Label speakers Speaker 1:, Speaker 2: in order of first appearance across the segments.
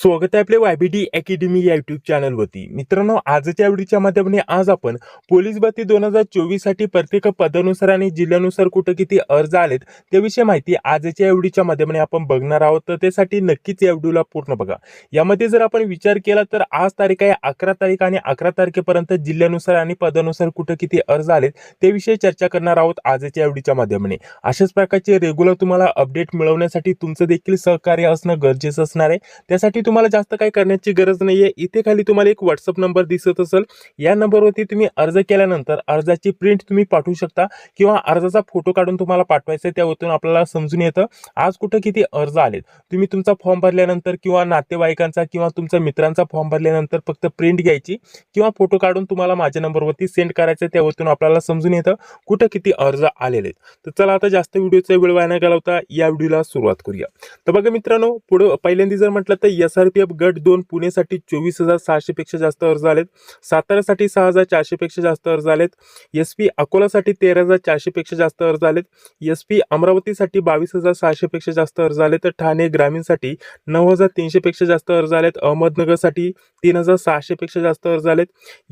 Speaker 1: स्वागत आहे आपल्या वायबीडी अकॅडमी या युट्यूब चॅनलवरती मित्रांनो आजच्या आवडीच्या माध्यमाने आज आपण पोलीस भरती दोन हजार चोवीससाठी प्रत्येक पदानुसार आणि जिल्ह्यानुसार कुठं किती अर्ज आलेत त्याविषयी माहिती आजच्या आवडीच्या माध्यमाने आपण बघणार आहोत. तर त्यासाठी नक्कीच या व्हिडिओला पूर्ण बघा. यामध्ये जर आपण विचार केला तर आज तारीख आहे अकरा तारीख आणि अकरा तारखेपर्यंत जिल्ह्यानुसार आणि पदानुसार कुठं किती अर्ज आलेत त्याविषयी चर्चा करणार आहोत आजच्या आवडीच्या माध्यमाने. अशाच प्रकारचे रेग्युलर तुम्हाला अपडेट मिळवण्यासाठी तुमचं देखील सहकार्य असणं गरजेचं असणार आहे. त्यासाठी तुम्हाला जास्त काही करण्याची गरज नाहीये. इथे खाली तुम्हाला एक व्हॉट्सअप नंबर दिसत असेल. या नंबरवरती तुम्ही अर्ज केल्यानंतर अर्जाची प्रिंट तुम्ही पाठवू शकता किंवा अर्जाचा फोटो काढून तुम्हाला पाठवायचा आहे त्यावरून आपल्याला समजून येतं. आज कुठं किती अर्ज आलेत? तुम्ही तुमचा फॉर्म भरल्यानंतर किंवा नातेवाईकांचा किंवा तुमच्या मित्रांचा फॉर्म भरल्यानंतर फक्त प्रिंट घ्यायची किंवा फोटो काढून तुम्हाला माझ्या नंबरवरती सेंड करायचं आहे त्यावरून आपल्याला समजून येतं कुठं किती अर्ज आलेले आहेत. तर चला आता जास्त व्हिडिओचा वेळ वाया घालवता या व्हिडिओला सुरुवात करूया. तर बघा मित्रांनो पुढं पहिल्यांदा जर म्हटलं तर एस आर पी एफ गट दोन पुणेसाठी चोवीस हजार सहाशेपेक्षा जास्त अर्ज आलेत. साताऱ्यासाठी सहा हजार चारशेपेक्षा जास्त अर्ज आलेत. एस पी अकोलासाठी तेरा हजार चारशेपेक्षा जास्त अर्ज आलेत. एस पी अमरावतीसाठी बावीस हजार सहाशेपेक्षा जास्त अर्ज आले तर ठाणे ग्रामीणसाठी नऊ हजार तीनशेपेक्षा जास्त अर्ज आलेत. अहमदनगरसाठी तीन हजार सहाशेपेक्षा जास्त अर्ज आलेत.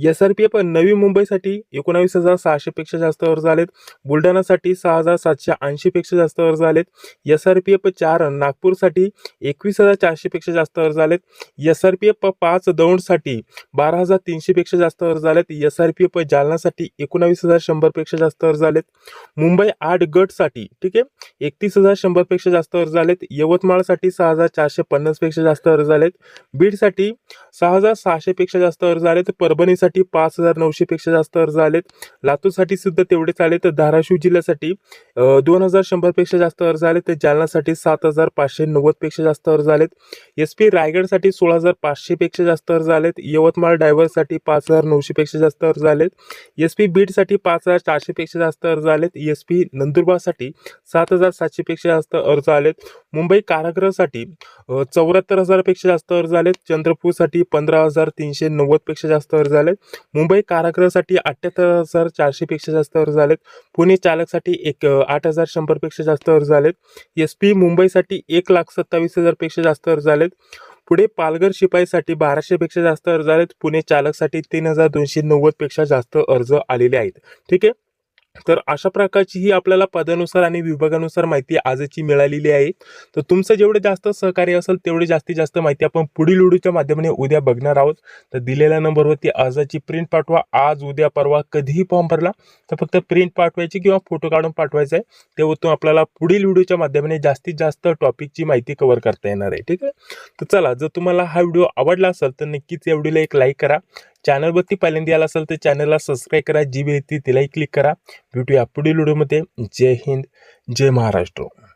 Speaker 1: एस आर पी एफ नवी मुंबईसाठी एकोणावीस हजार सहाशेपेक्षा जास्त अर्ज आलेत. बुलढाणासाठी सहा हजार सातशे ऐंशीपेक्षा जास्त अर्ज आलेत. एस आर पी एफ चार नागपूरसाठी एकवीस हजार चारशेपेक्षा जास्त अर्ज झालेत. एस आर पी एफ पाच दौंडसाठी बारा हजार तीनशेपेक्षा जास्त अर्ज आलेत एस आर पी एफ जालनासाठी एकोणावीस हजार शंभरपेक्षा जास्त अर्ज आलेत मुंबई आठ गटसाठी ठीक आहे एकतीस हजार शंभरपेक्षा जास्त अर्ज आलेत यवतमाळसाठी सहा हजार चारशे पन्नासपेक्षा जास्त अर्ज आलेत बीडसाठी सहा हजार सहाशेपेक्षा जास्त अर्ज आलेत परभणीसाठी पाच हजार नऊशेपेक्षा जास्त अर्ज आलेत लातूरसाठी सुद्धा तेवढेच आले तर धाराशिव जिल्ह्यासाठी दोन हजार शंभरपेक्षा जास्त अर्ज आले तर जालनासाठी सात हजार पाचशे नव्वदपेक्षा जास्त अर्ज आलेत एस पी रायगडसाठी सोळा हजार पाचशेपेक्षा जास्त अर्ज आलेत. यवतमाळ डायव्हर्ससाठी पाच हजार नऊशेपेक्षा जास्त अर्ज आलेत. एस पी बीडसाठी पाच हजार चारशेपेक्षा जास्त अर्ज आलेत. एस पी नंदुरबारसाठी सात हजार सातशेपेक्षा जास्त अर्ज आलेत. मुंबई कारागृहासाठी चौऱ्याहत्तर हजारपेक्षा जास्त अर्ज आलेत. चंद्रपूरसाठी पंधरा हजार तीनशे नव्वदपेक्षा जास्त अर्ज आलेत. मुंबई कारागृहासाठी अठ्ठ्याहत्तर हजार चारशेपेक्षा जास्त अर्ज आलेत. पुणे चालकसाठी एक आठ हजार शंभरपेक्षा जास्त अर्ज आलेत. एस पी मुंबईसाठी एक लाख सत्तावीस हजारपेक्षा जास्त अर्ज आलेत. पुढे पालघर शिपाईसाठी बाराशेपेक्षा जास्त अर्ज आलेत. पुणे चालकसाठी तीन हजार दोनशे नव्वदपेक्षा जास्त अर्ज आलेले आहेत. ठीक आहे? तर अशा प्रकारची ही आपल्याला पदानुसार आणि विभागानुसार माहिती आजची मिळालेली आहे. तर तुमचं जेवढे जास्त सहकार्य असेल तेवढे जास्तीत जास्त माहिती आपण पुढील व्हिडिओच्या माध्यमाने उद्या बघणार आहोत. तर दिलेल्या नंबरवरती अर्जाची प्रिंट पाठवा. आज उद्या परवा कधीही फॉर्म भरला तर फक्त प्रिंट पाठवायची किंवा फोटो काढून पाठवायचा आहे. तेव्हा आपल्याला पुढील व्हिडिओच्या माध्यमाने जास्तीत जास्त टॉपिकची माहिती कव्हर करता येणार आहे. ठीक आहे? तर चला जर तुम्हाला हा व्हिडिओ आवडला असेल तर नक्कीच या व्हिडिओला एक लाईक करा. चॅनलवरती पहिल्यांदा आला असेल तर चॅनलला सबस्क्राईब करा जी बी येते तिलाही क्लिक करा. भेटूया पुढील व्हिडिओमध्ये जय हिंद जय महाराष्ट्र.